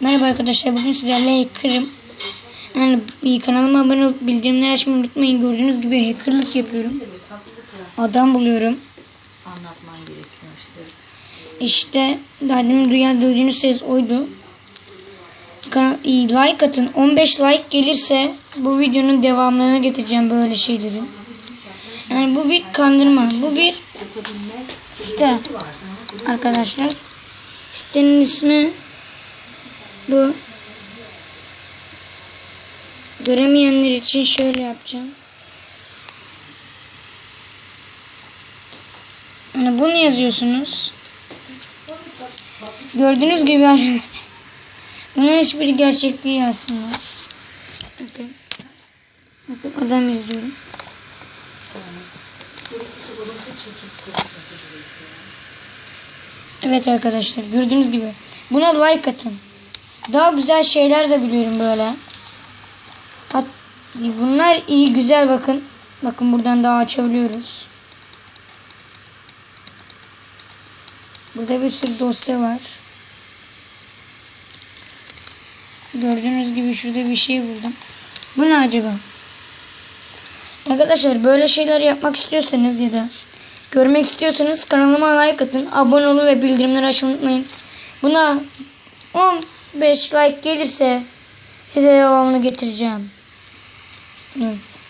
Merhaba arkadaşlar bugün sizlerle hacker'ım. Yani kanalıma abone olup bildirimleri açmayı unutmayın. Gördüğünüz gibi hackerlık yapıyorum. Adam buluyorum. Anlatman gerekiyor işte. İşte daha demin duyan duyduğunuz ses oydu. E, like atın. 15 like gelirse bu videonun devamını getireceğim böyle şeyleri. Yani bu bir kandırma. Bu bir site arkadaşlar. Sitenin ismi bu. Göremeyenler için şöyle yapacağım. Yani bunu yazıyorsunuz. Gördüğünüz gibi bunun hiçbiri gerçek değil aslında. Bakın. Bakın adam izliyorum. Evet arkadaşlar gördüğünüz gibi. Buna like atın. Daha güzel şeyler de biliyorum böyle. Hat bunlar iyi güzel bakın. Bakın buradan daha açabiliyoruz. Burada bir sürü dosya var. Gördüğünüz gibi şurada bir şey buldum. Bu ne acaba? Arkadaşlar böyle şeyler yapmak istiyorsanız ya da görmek istiyorsanız kanalıma like atın. Abone olun ve bildirimleri açmayı unutmayın. Buna 15 like gelirse size devamını getireceğim. Evet.